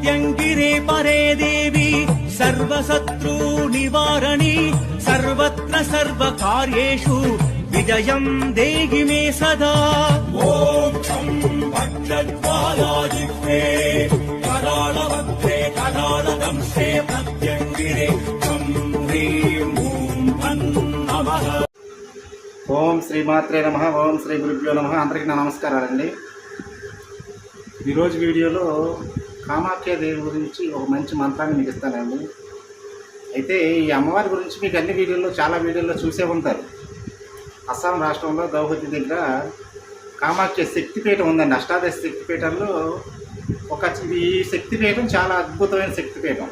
ప్రత్యంగిరే పరే దేవి సర్వశత్రూ నివారణి సర్వత్ర సర్వకార్యేషు విజయం దేహి మే సదా ఓం ఛం భద్రద్వాలాజిహ్వే కరాళవక్త్రే కరాళదంశే ప్రత్యంగిరే ఛం హ్రీం ఓం భన్ నమః ఓం శ్రీమాత్రే నమ ఓం శ్రీ గురుభ్యో నమ అందరికీ నా నమస్కారాలండి. ఈరోజు వీడియోలో కామాఖ్య దేవి గురించి ఒక మంచి మంత్రాన్ని మీకు ఇస్తానండి. అయితే ఈ అమ్మవారి గురించి మీకు అన్ని వీడియోల్లో చాలా వీడియోల్లో చూసే ఉంటారు. అస్సాం రాష్ట్రంలో గౌహతి దగ్గర కామాఖ్య శక్తిపీఠం ఉందండి. అష్టాదశ శక్తిపీఠంలో ఒక ఈ శక్తిపీఠం చాలా అద్భుతమైన శక్తిపీఠం.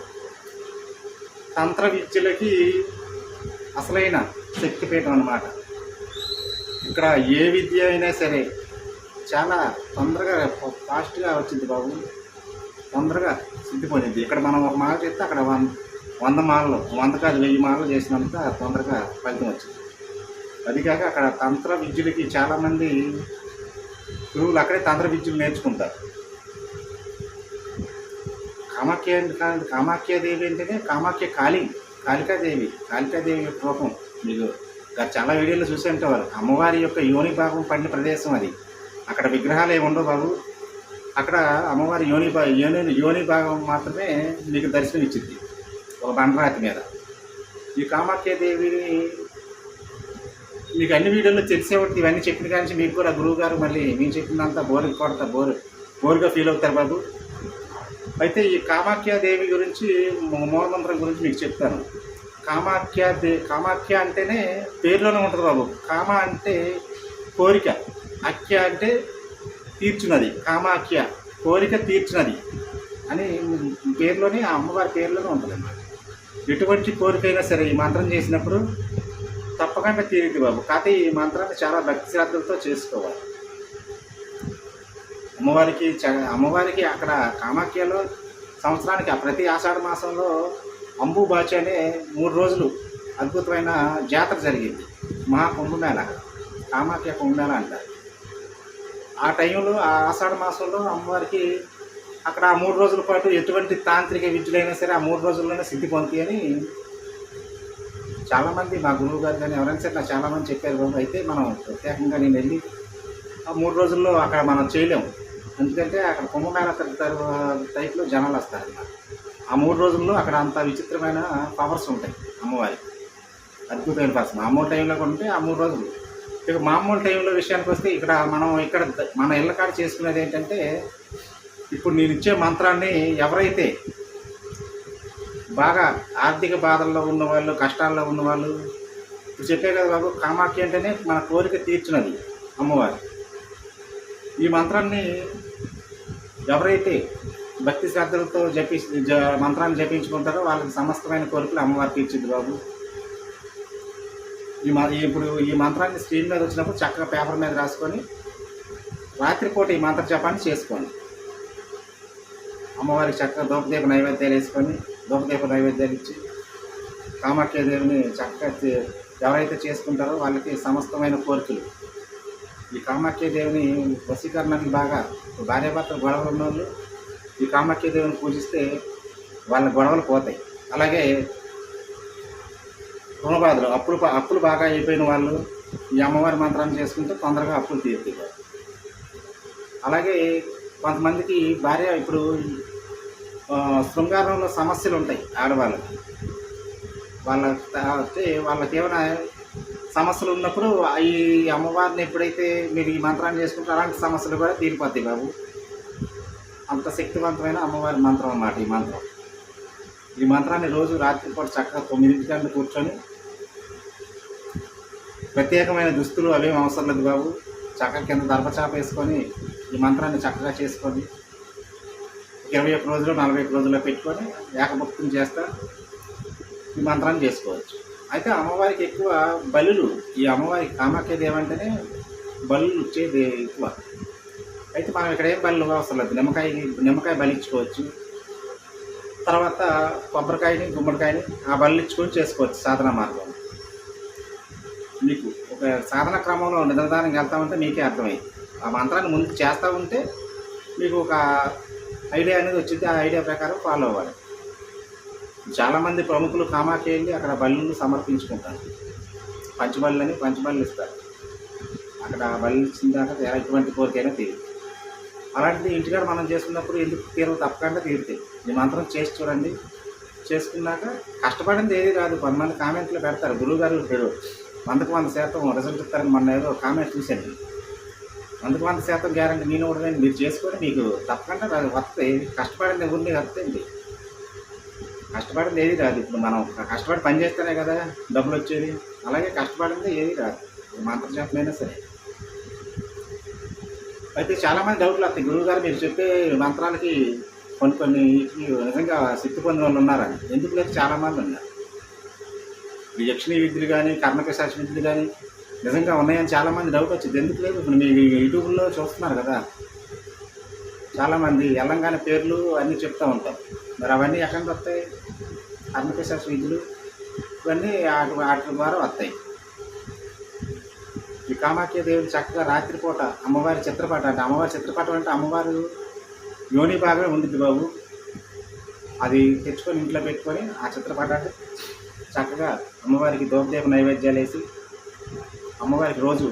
తంత్ర విద్యలకి అసలైన శక్తిపీఠం అన్నమాట. ఇక్కడ ఏ విద్య అయినా సరే చాలా తొందరగా ఫాస్ట్గా వచ్చింది బాబు. తొందరగా సిద్ధిపోయింది ఇక్కడ మనం ఒక మాల చేస్తే అక్కడ వంద వంద మాలలు వంద కాదు వెయ్యి మాలలు చేసినంత తొందరగా ఫలితం వచ్చింది. అది కాక అక్కడ తంత్ర విద్యులకి చాలామంది గురువులు అక్కడే తంత్ర విద్యలు నేర్చుకుంటారు. కామాఖ్య అంటే కామాఖ్యాదేవి అంటేనే కామాఖ్య కాళి కాళికాదేవి కాళికాదేవి యొక్క రూపం. మీకు చాలా వీడియోలు చూసే ఉంటారు అమ్మవారి యొక్క యోని భాగం పడిన ప్రదేశం అది. అక్కడ విగ్రహాలు ఏమి ఉండవు బాబు. అక్కడ అమ్మవారి యోని భా యోని యోని భాగం మాత్రమే మీకు దర్శనం ఇచ్చింది. ఒక బండరాతి మీద. ఈ కామాఖ్యదేవిని మీకు అన్ని వీడియోల్లో తెలిసే ఉంటుంది ఇవన్నీ చెప్పిన కానీ మీకు కూడా గురువు గారు మళ్ళీ మేము చెప్పినంత బోర్ కొడతా బోర్ బోర్గా ఫీల్ అవుతారు బాబు. అయితే ఈ కామాఖ్య దేవి గురించి మూలమంత్రం గురించి మీకు చెప్తాను. కామాఖ్య దే కామాఖ్య అంటేనే పేరులోనే ఉంటుంది బాబు. కామ అంటే కోరిక. అఖ్య అంటే తీర్చున్నది. కామాఖ్య కోరిక తీర్చున్నది అని పేరులోనే ఆ అమ్మవారి పేరులోనే ఉంటుందన్నమాట. ఎటువంటి కోరికైనా సరే ఈ మంత్రం చేసినప్పుడు తప్పకుండా తీరింది బాబు. కాకపోతే ఈ మంత్రాన్ని చాలా భక్తి శ్రద్ధలతో చేసుకోవాలి. అమ్మవారికి చ- అమ్మవారికి అక్కడ కామాఖ్యలో సంవత్సరానికి ప్రతి ఆషాఢ మాసంలో అంబుబాచి అనే మూడు రోజులు అద్భుతమైన జాతర జరిగింది. మహా కుంభమేళ కామాఖ్య కుంభమేళ అంటారు. ఆ టైంలో ఆ ఆషాఢ మాసంలో అమ్మవారికి అక్కడ ఆ మూడు రోజుల పాటు ఎటువంటి తాంత్రిక విద్యలైనా సరే ఆ మూడు రోజుల్లోనే సిద్ధి పొంది అని చాలామంది మా గురువు గారు కానీ ఎవరైనా సరే నాకు చాలామంది చెప్పారు బాబు. అయితే మనం ప్రత్యేకంగా నేను వెళ్ళి ఆ మూడు రోజుల్లో అక్కడ మనం చేయలేము ఎందుకంటే అక్కడ కుంభమేళ తరుగుతారు టైప్లో జనాలు వస్తారు. ఆ మూడు రోజుల్లో అక్కడ అంత విచిత్రమైన పవర్స్ ఉంటాయి అమ్మవారి అద్భుతమైన పవర్స్ మామూలు టైంలో ఉంటే ఆ మూడు రోజులు ఇక మామూలు టైంలో విషయానికి వస్తే ఇక్కడ మనం ఇక్కడ మన ఇళ్ళ కాడ చేసుకునేది ఏంటంటే ఇప్పుడు నేను ఇచ్చే మంత్రాన్ని ఎవరైతే బాగా ఆర్థిక బాధల్లో ఉన్నవాళ్ళు కష్టాల్లో ఉన్నవాళ్ళు ఇప్పుడు చెప్పే కదా బాబు కామాఖ్య అంటేనే మన కోరిక తీర్చినది అమ్మవారు. ఈ మంత్రాన్ని ఎవరైతే భక్తి శ్రద్ధలతో జపి జ మంత్రాన్ని జపించుకుంటారో వాళ్ళకి సమస్తమైన కోరికలు అమ్మవారు తీర్చింది బాబు. ఈ మ ఇప్పుడు ఈ మంత్రాన్ని స్క్రీన్ మీద వచ్చినప్పుడు చక్కగా పేపర్ మీద రాసుకొని రాత్రిపూట ఈ మంత్ర జపాన్ని చేసుకోండి. అమ్మవారికి చక్కగా దూపదీప నైవేద్యాలు వేసుకొని దూపదీప నైవేద్యాలు ఇచ్చి కామాఖ్యదేవిని చక్కగా ఎవరైతే చేసుకుంటారో వాళ్ళకి సమస్తమైన కోరికలు. ఈ కామాఖ్యదేవిని వశీకరణకి బాగా భార్యాభర్త గొడవలు ఉన్న వాళ్ళు ఈ కామాఖ్యదేవిని పూజిస్తే వాళ్ళ గొడవలు పోతాయి. అలాగే రుణబాధలు అప్పులు అప్పులు బాగా అయిపోయిన వాళ్ళు ఈ అమ్మవారి మంత్రాన్ని చేసుకుంటే తొందరగా అప్పులు తీరుతాయి. అలాగే కొంతమందికి భార్య ఇప్పుడు శృంగారంలో సమస్యలు ఉంటాయి ఆడవాళ్ళకి. వాళ్ళ అంటే వాళ్ళకి ఏమైనా సమస్యలు ఉన్నప్పుడు ఈ అమ్మవారిని ఎప్పుడైతే మీరు ఈ మంత్రాన్ని చేసుకుంటే అలాంటి సమస్యలు కూడా తీరిపోతాయి బాబు. అంత శక్తివంతమైన అమ్మవారి మంత్రం అన్నమాట ఈ మంత్రం. ఈ మంత్రాన్ని రోజు రాత్రిపూట చక్కగా తొమ్మిదింటి గంటలు కూర్చొని ప్రత్యేకమైన దుస్తులు అవేం అవసరం లేదు బాబు. చక్కగా కింద దర్భచాప వేసుకొని ఈ మంత్రాన్ని చక్కగా చేసుకొని ఇరవై ఒక్క రోజులు నలభై ఒక్క రోజుల్లో పెట్టుకొని ఏకభక్తం చేస్తా ఈ మంత్రాన్ని చేసుకోవచ్చు. అయితే అమ్మవారికి ఎక్కువ బలులు ఈ అమ్మవారికి కామాఖ్య దేవంటేనే బలులు ఇచ్చేది ఎక్కువ. అయితే మనం ఇక్కడ ఏం బలు అవసరం లేదు. నిమ్మకాయ నిమ్మకాయ బలిచ్చుకోవచ్చు తర్వాత కొబ్బరికాయని గుమ్మడికాయని ఆ బళ్ళు ఇచ్చుకొని చేసుకోవచ్చు సాధన మార్గం. మీకు ఒక సాధన క్రమంలో నిదానంగా వెళ్తా ఉంటే మీకే అర్థమైంది. ఆ మంత్రాన్ని ముందు చేస్తూ ఉంటే మీకు ఒక ఐడియా అనేది వచ్చింది. ఆ ఐడియా ప్రకారం ఫాలో అవ్వాలి. చాలామంది ప్రముఖులు కామాకి వెళ్ళి అక్కడ బళ్ళు సమర్పించుకుంటారు. పంచబళ్ళని పంచబళ్ళు ఇస్తారు. అక్కడ బళ్ళు ఇచ్చిన దాకా ఎటువంటి కోరికైనా తీరు. అలాంటిది ఇంటికాడ మనం చేసుకున్నప్పుడు ఎందుకు తీరవు తప్పకుండా తీరుతాయి. ఈ మంత్రం చేసి చూడండి. చేసుకున్నాక కష్టపడింది ఏది రాదు కొంతమంది కామెంట్లు పెడతారు. గురువు గారు పేరు వందకు వంద శాతం రిజల్ట్ ఇస్తారని మొన్న ఏదో కామెంట్ చూశాను. వందకు వంద శాతం గ్యారంటీ నేను కూడా మీరు చేసుకొని మీకు తప్పకుండా రాదు వస్తాయి. కష్టపడింది ఎవరిని వస్తాయండి? కష్టపడింది ఏది రాదు ఇప్పుడు మనం కష్టపడి పని చేస్తేనే కదా డబ్బులు వచ్చేది. అలాగే కష్టపడింది ఏది రాదు మంత్ర జపమైనా సరే. అయితే చాలామంది డౌట్లు వస్తాయి. గురువు గారు మీరు చెప్పే మంత్రాలకి కొన్ని కొన్ని నిజంగా శక్తి పొందిన వాళ్ళు ఉన్నారని ఎందుకు లేదు చాలామంది ఉన్నారు. ఈ యక్షిణీ విద్యలు కానీ కర్ణకశాస విద్యలు కానీ నిజంగా ఉన్నాయని చాలామంది డౌట్ వచ్చింది. ఎందుకు లేదు? ఇప్పుడు మీ యూట్యూబ్లో చూస్తున్నారు కదా. చాలామంది ఎల్లంగానే పేర్లు అన్నీ చెప్తూ ఉంటారు. మరి అవన్నీ ఎక్కడికి వస్తాయి? కర్ణకశాస విద్యలు ఇవన్నీ వాటి ద్వారా వస్తాయి. ఈ కామాఖ్య దేవుడు చక్కగా రాత్రిపూట అమ్మవారి చిత్రపటం అంటే అమ్మవారి చిత్రపటం అంటే అమ్మవారు యోని భాగమే ఉండిద్ది బాబు. అది తెచ్చుకొని ఇంట్లో పెట్టుకొని ఆ చిత్రపటాన్ని చక్కగా అమ్మవారికి దోపదేవ నైవేద్యాలు వేసి అమ్మవారికి రోజు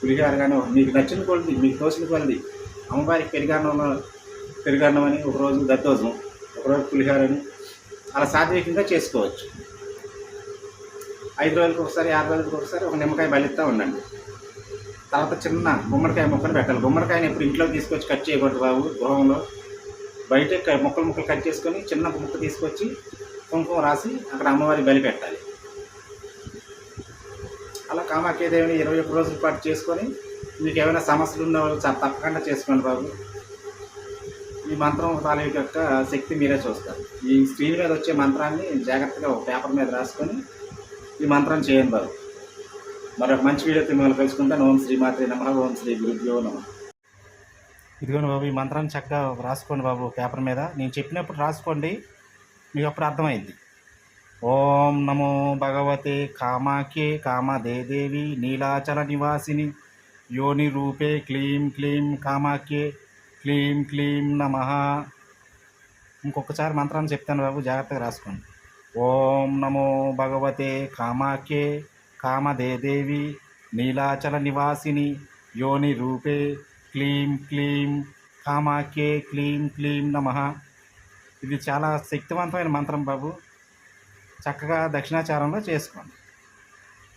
పులిహార కానీ మీకు నచ్చిన కొలది మీకు తోసిన కొలది అమ్మవారికి పెరిగాన్నం పెరిగాన్నం అని ఒకరోజు దద్దోజం ఒకరోజు పులిహార అని అలా సాత్వికంగా చేసుకోవచ్చు. ఐదు రోజులకు ఒకసారి ఆరు రోజులకు ఒకసారి ఒక నిమ్మకాయ బలిస్తూ ఉండండి. తర్వాత చిన్న గుమ్మడికాయ ముక్కలు పెట్టాలి. గుమ్మడికాయని ఎప్పుడు ఇంట్లో తీసుకొచ్చి కట్ చేయకూడదు బాబు గృహంలో. బయట ముక్కలు ముక్కలు కట్ చేసుకొని చిన్న ముక్క తీసుకొచ్చి కుంకుమ రాసి అక్కడ అమ్మవారి బలి పెట్టాలి. అలా కామాఖ్యదేవిని ఇరవై ఒక్క రోజుల పాటు చేసుకొని మీకు ఏమైనా సమస్యలు ఉన్న వాళ్ళు తప్పకుండా చేసుకోండి బాబు. ఈ మంత్రం తాలూకు యొక్క శక్తి మీరే చూస్తారు. ఈ స్క్రీన్ మీద వచ్చే మంత్రాన్ని జాగ్రత్తగా ఒక పేపర్ మీద రాసుకొని ఈ మంత్రం చేయండి బాబు. మరొక మంచి వీడియోతో మిమ్మల్ని కలుసుకుంటాను ఓం శ్రీమాత్రి నమ ఓం శ్రీ గురుభ్యో నమ. ఇదిగోండి బాబు ఈ మంత్రాన్ని చక్కగా రాసుకోండి బాబు పేపర్ మీద. నేను చెప్పినప్పుడు రాసుకోండి. మీకు అప్పుడు అర్థమైంది. ఓం నమో భగవతే కామాఖ్యే కామదేదేవి నీలాచల నివాసిని. యోని రూపే క్లీం క్లీం కామాఖ్యే క్లీం క్లీం నమ. ఇంకొకసారి మంత్రాన్ని చెప్తాను బాబు జాగ్రత్తగా రాసుకోండి. ఓం నమో భగవతే కామాఖ్యే కామదేదేవి నీలాచల నివాసిని యోని రూపే క్లీం క్లీం కామాఖ్యే క్లీం క్లీం నమ. ఇది చాలా శక్తివంతమైన మంత్రం బాబు. చక్కగా దక్షిణాచారంలో చేసుకోండి.